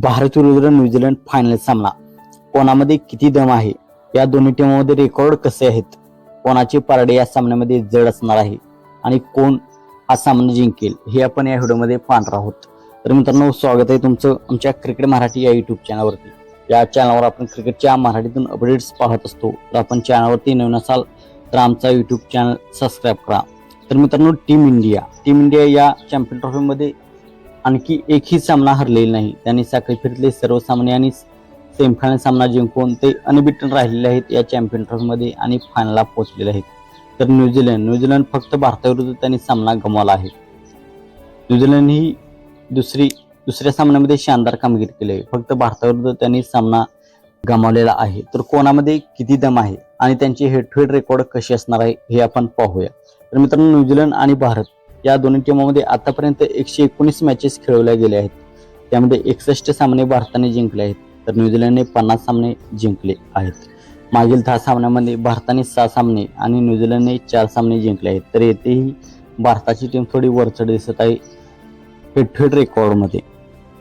भारत विरुद्ध New Zealand final सामना. कोणामध्ये किती दम आहे? या दोन्ही टीमामध्ये रेकॉर्ड कसे आहेत? कोणाची पारडे या सामन्यामध्ये जड असणार आहे? आणि कोण हा सामना जिंकेल? हे आपण या व्हिडिओमध्ये पाहणार आहोत. तर मित्रांनो स्वागत आहे तुमचं आमच्या क्रिकेट मराठी या युट्यूब चॅनलवरती या चॅनलवर आपण क्रिकेटच्या मराठीतून अपडेट्स पाहत असतो. तर आपण चॅनलवरती नवीन असाल तर आमचा युट्यूब चॅनल सबस्क्राईब करा. तर मित्रांनो टीम इंडिया टीम इंडिया या चॅम्पियन ट्रॉफीमध्ये आणखी एकही सामना हरलेला नाही. त्यांनी साखळी फिरतले. सर्व सामने आणि सेमीफायनल सामना जिंकून ते अनबिटन राहिलेले आहेत या चॅम्पियन ट्रॉफीमध्ये आणि फायनलला पोहोचलेले आहेत. तर न्यूझीलंड न्यूझीलंड फक्त भारताविरुद्ध त्यांनी सामना गमावला आहे. न्यूझीलंड ही दुसरी दुसऱ्या सामन्यामध्ये शानदार कामगिरी केली आहे. फक्त भारताविरुद्ध त्यांनी सामना गमावलेला आहे. तर कोणामध्ये किती दम आहे आणि त्यांचे हेड टू हेड रेकॉर्ड कसे असणार आहे हे आपण पाहूया. तर मित्रांनो न्यूझीलंड आणि भारत या दोन्ही टीमामध्ये आतापर्यंत एकशे एकोणीस मॅचेस खेळवल्या गेल्या आहेत. त्यामध्ये एकसष्ट सामने भारताने जिंकले आहेत तर न्यूझीलंडने पन्नास सामने जिंकले आहेत. मागील दहा सामन्यामध्ये भारताने सहा सामने आणि न्यूझीलंडने चार सामने जिंकले आहेत. तर येथेही भारताची टीम थोडी वरचढ दिसत आहे हेड टू हेड रेकॉर्डमध्ये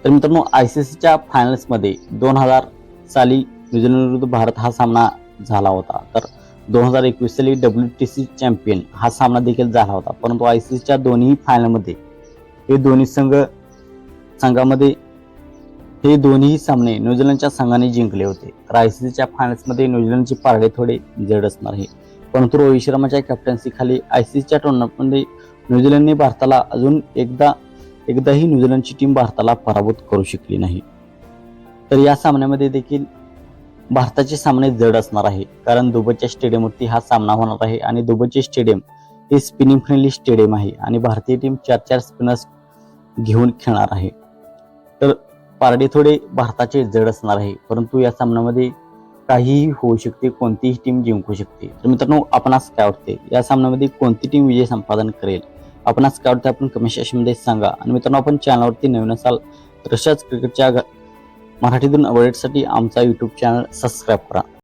तर मित्रांनो आय सी सीच्या फायनल्समध्ये दोन हजार साली न्यूझीलंड विरुद्ध भारत हा सामना झाला होता. तर दोन हजार एकवीस साली डब्ल्यू टी सी चॅम्पियन हा सामना देखील झाला होता. परंतु आय सी सीच्या दोन्ही फायनलमध्ये हे दोन्ही संघ संघामध्ये हे दोन्ही सामने न्यूझीलंडच्या संघाने जिंकले होते. तर आय सी सीच्या फायनल्समध्ये न्यूझीलंडचे पारडे थोडे जड असणार आहे. परंतु रोहित शर्माच्या कॅप्टन्सीखाली आय सी सीच्या टुर्नामेंटमध्ये न्यूझीलंडने भारताला अजून एकदा एकदाही न्यूझीलंडची टीम भारताला पराभूत करू शकली नाही. तर या सामन्यामध्ये देखील भारताचे सामने जड असणार आहे. कारण दुबईच्या स्टेडियमवरती हा सामना होणार आहे आणि दुबईचे स्टेडियम हे स्पिनिंग फ्रेंडली स्टेडियम आहे आणि भारतीय टीम चार चार स्पिनर्स घेऊन खेळणार आहे. तर पारडे थोडे भारताचे जड असणार आहे. परंतु या सामन्यामध्ये काहीही होऊ शकते कोणतीही टीम जिंकू शकते. तर मित्रांनो आपणास काय वाटते या सामन्यामध्ये कोणती टीम विजय संपादन करेल? आपणास काय वाटते आपण कमेंट सेक्शनमध्ये सांगा. आणि मित्रांनो आपण चॅनलवरती नवीन असाल तर अशाच क्रिकेटच्या मराठीतून अपडेटसाठी आमचा यूट्यूब चॅनल सबस्क्राईब करा.